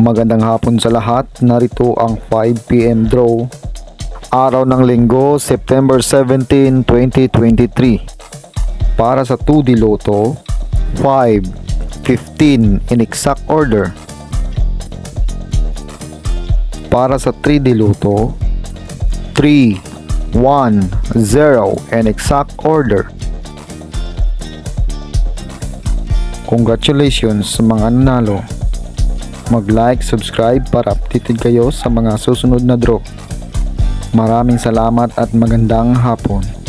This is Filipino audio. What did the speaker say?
Magandang hapon sa lahat. Narito ang 5pm draw. Araw ng linggo, September 17, 2023. Para sa 2D Lotto, 5, 15 in exact order. Para sa 3D Lotto, 3, 1, 0 in exact order. Congratulations sa mga nanalo. Mag-like, subscribe para updated kayo sa mga susunod na draw. Maraming salamat at magandang hapon.